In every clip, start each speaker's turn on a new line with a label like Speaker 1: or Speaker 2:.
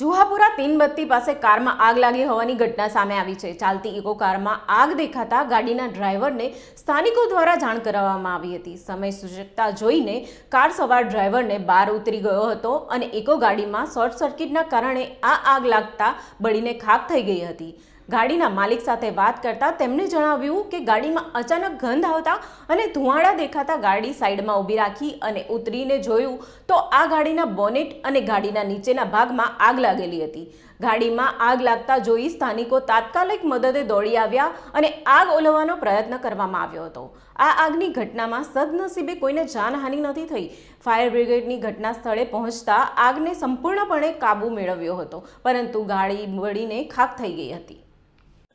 Speaker 1: જુહાપુરા તીનબત્તી પાસે કારમાં આગ લાગી હોવાની ઘટના સામે આવી છે. ચાલતી ઇકો કારમાં આગ દેખાતા ગાડીના ડ્રાઈવરને સ્થાનિકો દ્વારા જાણ કરાવવામાં આવી હતી. સમય સૂચકતા જોઈને કાર સવાર ડ્રાઈવરને બહાર ઉતરી ગયો હતો અને ઇકો ગાડીમાં શોર્ટ સર્કિટના કારણે આ આગ લાગતા બળીને ખાક થઈ ગઈ હતી. ગાડીના માલિક સાથે વાત કરતા તેમણે જણાવ્યું કે ગાડીમાં અચાનક ગંધ આવતા અને ધુવાળા દેખાતા ગાડી સાઈડમાં ઊભી રાખી અને ઉતરીને જોયું તો આ ગાડીના બોનેટ અને ગાડીના નીચેના ભાગમાં આગ લાગેલી હતી. ગાડીમાં આગ લાગતા જોઈ સ્થાનિકો તાત્કાલિક મદદે દોડી આવ્યા અને આગ ઓલવવાનો પ્રયત્ન કરવામાં આવ્યો હતો. આ આગની ઘટનામાં સદનસીબે કોઈને જાનહાનિ નથી થઈ. ફાયર બ્રિગેડની ઘટના સ્થળે પહોંચતા આગને સંપૂર્ણપણે કાબૂ મેળવ્યો હતો, પરંતુ ગાડી બળીને ખાક થઈ ગઈ હતી.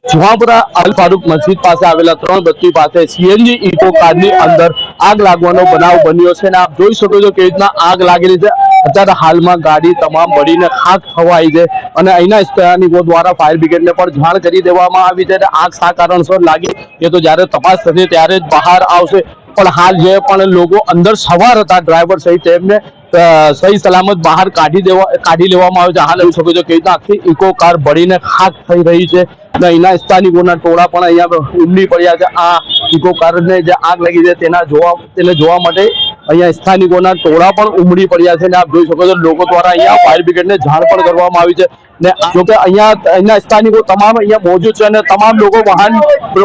Speaker 2: જુહાપુરા અલ ફારૂક મસ્જિદ પાસે આવેલા ત્રણ બત્તી પાસે સીએનજી ઇકો કારની અંદર આગ લાગવાનો બનાવ બન્યો છે અને આપ જોઈ શકો છો કેવી રીતના આગ લાગેલી છે. અત્યારે હાલમાં ગાડી તમામ બળીને ખાક થવાઈ છે અને અહીંના સ્થાનિકો દ્વારા ફાયર બ્રિગેડને પણ જાણ કરી દેવામાં આવી છે અને આગ શા કારણસર લાગી એ તો જ્યારે તપાસ થશે ત્યારે જ બહાર આવશે. પણ હાલ જે પણ લોકો અંદર સવાર હતા ડ્રાઈવર સહિત તેમને સહી સલામત બહાર કાઢી દેવા, કાઢી લેવામાં આવે છે. હાલ એવું શકો છો રીતના આખી ઇકો કાર બળીને ખાક થઈ રહી છે. અહીંના સ્થાનિકોના ટોળા પણ અહીંયા ઉમડી પડ્યા છે. આ ઇકો કારને જે આગ લાગી છે તેના જોવા તેને જોવા માટે અહીંયા સ્થાનિકોના ટોળા પણ ઉમડી પડ્યા છે. અને આપ જોઈ શકો છો લોકો દ્વારા અહીંયા ફાયર બ્રિગેડને જાણ પણ કરવામાં આવી છે. ને જોકે અહીંયા અહીંના સ્થાનિકો તમામ અહીંયા મોજૂદ છે અને તમામ લોકો વાહન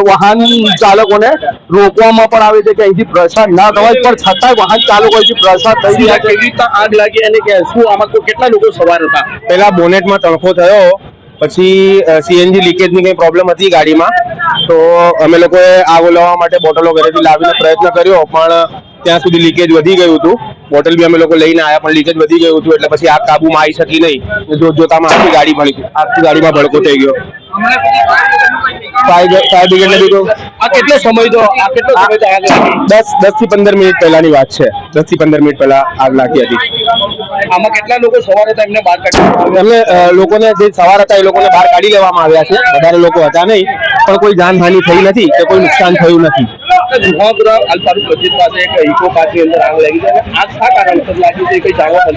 Speaker 2: વાહન ચાલકોને રોકવામાં પણ આવે છે કે અહીંથી પ્રસાર ના થવાય. પણ છતાંય વાહન ચાલકો અહીંથી પ્રસાર થઈ રહ્યા છે.
Speaker 3: આગ લાગી અને કે શું આમાં કેટલા લોકો સવાર હતા? પહેલા બોનેટમાં તણખો થયો. પછી સીએનજી લીકેજની કંઈ પ્રોબ્લેમ હતી ગાડીમાં? તો અમે લોકોએ આગ ઓલવવા માટે બોટલો ઘરેથી લાવીને પ્રયત્ન કર્યો પણ ત્યાં સુધી લીકેજ વધી ગયું હતું. બોટલ બી અમે લોકો લઈને આવ્યા પણ લીકેજ વધી ગયું હતું એટલે પછી આગ કાબુમાં આવી શકી નહીં. જોત જોતામાં આખી ગાડી ભડકી આખી ગાડીમાં ભડકો થઈ ગયો. ફાયર બ્રિગેડને બી
Speaker 2: આ કેટલો સમય તો આ કેટલો સમય તો
Speaker 3: દસ દસથી પંદર મિનિટ પહેલાની વાત છે. દસથી પંદર મિનિટ પહેલા આગ લાગી હતી.
Speaker 2: આમાં કેટલા લોકો સવારે હતા એમને બહાર કાઢી
Speaker 3: એમને લોકોને જે સવાર હતા એ લોકોને બહાર કાઢી લેવામાં આવ્યા છે. વધારે લોકો હતા નહીં. પણ કોઈ જાનહાનિ થઈ નથી કે કોઈ નુકસાન થયું નથી.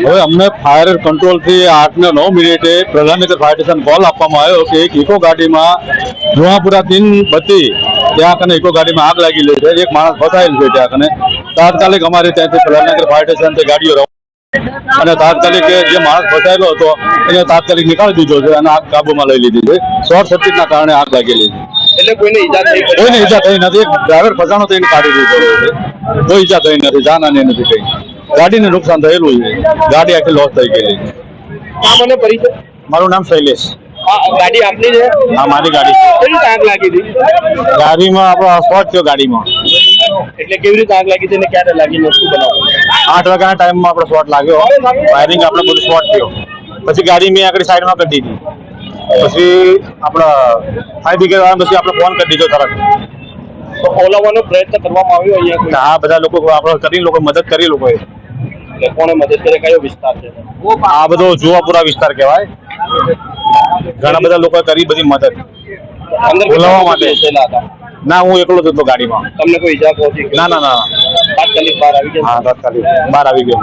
Speaker 4: હવે અમને ફાયર કંટ્રોલથી આઠ ને નવ મિનિટે પ્રધાનમંત્રી ફાયર સ્ટેશન કોલ આપવામાં આવ્યો કે એક ઇકો ગાડીમાં જુહાપુરા તીન બત્તી ત્યાં કને ઇકો ગાડીમાં આગ લાગી છે. એક માણસ ફસાયેલ છે ત્યાં કને તાત્કાલિક અમારે ત્યાંથી પ્રધાનનગર ફાયર સ્ટેશનથી ગાડીઓ અને તાત્કાલિક જે માણસ ફસાયેલો હતો એને તાત્કાલિક નીકાળી દીધો છે અને આગ કાબુમાં લઈ લીધી છે. શોર્ટ સર્કિટના કારણે આગ લાગેલી છે.
Speaker 2: એટલે કોઈને ઈજા થઈ
Speaker 4: કોઈને ઈજા થઈ નથી. ડ્રાઈવર ફસાણો થઈને કાઢી દીધો છે. કોઈ ઈજા થઈ નથી. જાનહાની નથી થઈ. ગાડીને નુકસાન થયેલું છે. ગાડી આખી લોસ થઈ ગયેલી છે.
Speaker 2: નામ અને પરિચય?
Speaker 4: મારું નામ શૈલેષ.
Speaker 2: ગાડી આપની છે?
Speaker 4: હા મારી ગાડી
Speaker 2: રીતે આગ લાગી હતી?
Speaker 4: ગાડીમાં આપણો સ્પોટ થયો ગાડીમાં.
Speaker 2: એટલે કેવી રીતે આગ લાગી છે ને ક્યારે લાગી? ને શું બનાવ.
Speaker 4: આઠ વાગ્યાના ટાઈમમાં આપણો શોટ લાગ્યો. વાયરિંગ આપણે બધું શોર્ટ થયો. પછી ગાડી મેં આગળ સાઈડમાં કરી દીધી. પછી આપણા ફાયર બ્રિગેડ વાળા પછી આપણે ફોન કરી દીધો તરત.
Speaker 2: તો ઓલાવવાનો પ્રયત્ન કરવામાં આવ્યો અહીંયા હા
Speaker 4: આ બધા લોકો આપણે કરી લોકો મદદ કરી લોકોએ.
Speaker 2: કોણે મદદ કરે? કયો વિસ્તાર છે?
Speaker 4: આ બધો જુવાપુરા વિસ્તાર કહેવાય. ઘણા બધા લોકો કરી બધી મદદ. બોલાવવા માટે. ના હું એકલો જ હતો ગાડીમાં.
Speaker 2: તમને કોઈ ઈજા પહોંચી?
Speaker 4: ના ના ના.
Speaker 2: તાત્કાલિક બહાર આવી ગયો?
Speaker 4: હા તાત્કાલિક. બહાર આવી ગયો.